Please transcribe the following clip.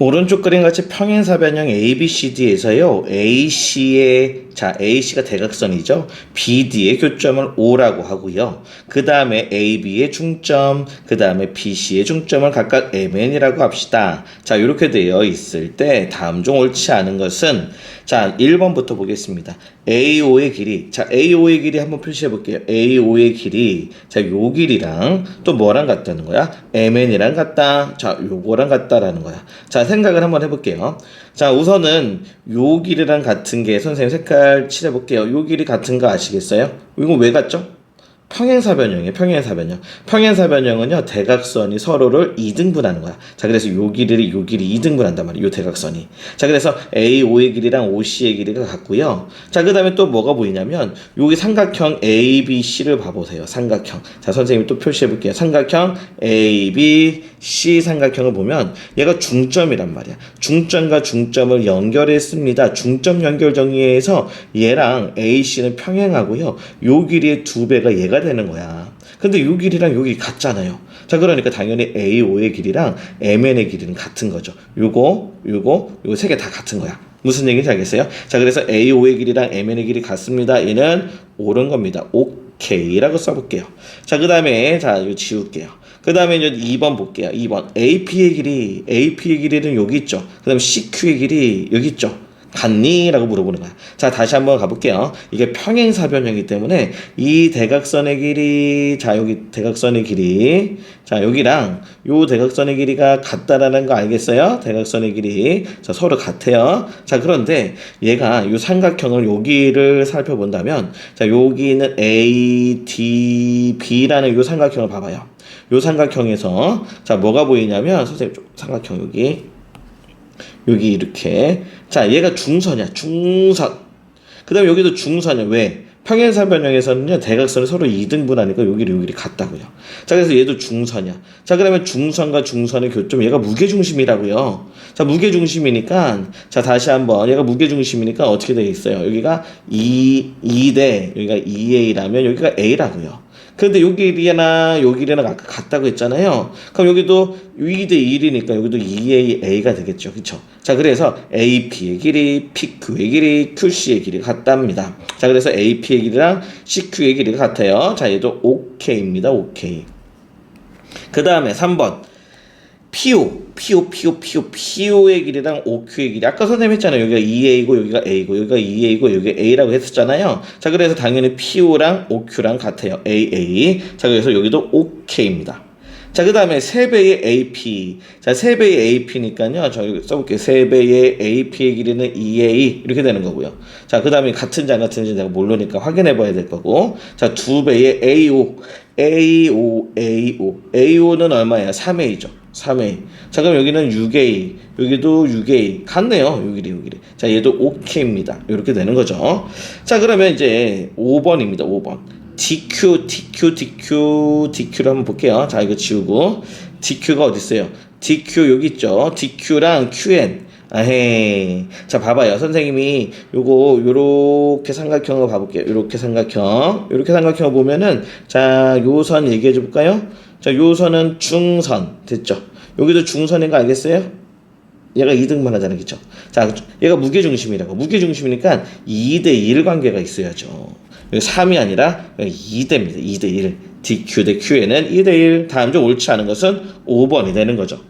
오른쪽 그림 같이 평행사 변형 ABCD에서요, AC의, 자, AC가 대각선이죠. BD의 교점을 O라고 하고요. 그 다음에 AB의 중점, 그 다음에 BC의 중점을 각각 MN이라고 합시다. 자, 이렇게 되어 있을 때 다음 중 옳지 않은 것은 자, 1번부터 보겠습니다. AO의 길이. 자, AO의 길이 한번 표시해 볼게요. AO의 길이. 자, 요 길이랑 또 뭐랑 같다는 거야? MN이랑 같다. 자, 요거랑 같다라는 거야. 자, 생각을 한번 해볼게요. 자, 우선은 요 길이랑 같은 게 선생님 색깔 칠해 볼게요. 요 길이 같은 거 아시겠어요? 이거 왜 같죠? 평행사변형이에요. 평행사변형. 평행사변형은요, 대각선이 서로를 2등분하는 거야. 자, 그래서 요 길이를 요 길이 2등분한단 말이에요. 요 대각선이. 자, 그래서 AO의 길이랑 OC의 길이가 같고요. 자, 그 다음에 또 뭐가 보이냐면, 여기 삼각형 ABC를 봐보세요. 삼각형. 자, 선생님이 또 표시해 볼게요. 삼각형 ABC 삼각형을 보면, 얘가 중점이란 말이야. 중점과 중점을 연결했습니다. 중점 연결 정의에서 얘랑 AC는 평행하고요. 요 길이의 두 배가 얘가 되는 거야. 근데 요 길이랑 여기 같잖아요. 자, 그러니까 당연히 AO의 길이랑 MN의 길이는 같은 거죠. 요거, 요거, 요거 세개 다 같은 거야. 무슨 얘기인지 알겠어요? 자, 그래서 AO의 길이랑 MN의 길이 같습니다. 얘는 옳은 겁니다. 오케이라고 써볼게요. 자, 그 다음에, 자, 이거 지울게요. 그 다음에 이제 2번 볼게요. 2번. AP의 길이, AP의 길이는 여기 있죠. 그 다음에 CQ의 길이 여기 있죠. 같니? 라고 물어보는 거야. 자, 다시 한번 가볼게요. 이게 평행사변형이기 때문에 이 대각선의 길이, 자, 여기 대각선의 길이, 자, 여기랑 요 대각선의 길이가 같다라는 거 알겠어요? 대각선의 길이. 자, 서로 같아요. 자, 그런데 얘가 요 삼각형을 여기를 살펴본다면, 자, 여기는 A, D, B라는 요 삼각형을 봐봐요. 요 삼각형에서, 자, 뭐가 보이냐면, 선생님, 좀 삼각형 여기. 여기 이렇게. 자 얘가 중선이야. 중선. 그 다음에 여기도 중선이야. 왜? 평행사변형에서는요 대각선을 서로 2등분하니까 여기를 여기를 같다고요. 자 그래서 얘도 중선이야. 자 그러면 중선과 중선의 교점 얘가 무게중심이라고요. 자 무게중심이니까 자 다시 한번. 얘가 무게중심이니까 어떻게 되어 있어요? 여기가 2, 2대 여기가 2a라면 여기가 a라고요 근데 요 길이나 요 길이나 아까 같다고 했잖아요. 그럼 여기도 2대 1이니까 여기도 2a a가 되겠죠. 그렇죠? 자, 그래서 AP의 길이, PQ의 길이, QC의 길이 같답니다. 자, 그래서 AP의 길이랑 CQ의 길이가 같아요. 자, 얘도 OK입니다. OK. 그 다음에 3번. PO, PO, PO, PO, PO의 길이랑 OQ의 길이. 아까 선생님 했잖아요. 여기가 2A고, 여기가 A고, 여기가 2A고, 여기가 A라고 했었잖아요. 자, 그래서 당연히 PO랑 OQ랑 같아요. AA. 자, 그래서 여기도 OK입니다. 자, 그 다음에 3배의 AP. 자, 3배의 AP니까요. 저 여기 써볼게요. 3배의 AP의 길이는 2A. 이렇게 되는 거고요. 자, 그 다음에 같은지 안 같은지 내가 모르니까 확인해 봐야 될 거고. 자, 2배의 AO. AO, AO. AO는 얼마예요? 3A죠. 3A. 자, 그럼 여기는 6A. 여기도 6A. 같네요. 여기리, 여기리. 자, 얘도 OK입니다. 이렇게 되는 거죠. 자, 그러면 이제 5번입니다. 5번. DQ, DQ, DQ, DQ를 한번 볼게요. 자, 이거 지우고. DQ가 어디 있어요? DQ 여기 있죠. DQ랑 QN. 아헤. 자, 봐봐요. 선생님이 요거, 요렇게 삼각형을 봐볼게요. 요렇게 삼각형. 요렇게 삼각형을 보면은, 자, 요 선 얘기해 줘 볼까요? 자, 요 선은 중선. 됐죠? 여기도 중선인 거 알겠어요? 얘가 2등분 하잖아요. 그쵸? 자, 얘가 무게중심이라고. 무게중심이니까 2대1 관계가 있어야죠. 여기 3이 아니라 2대입니다. 2대1. DQ 대 QN은 2대1. 다음 중 옳지 않은 것은 5번이 되는 거죠.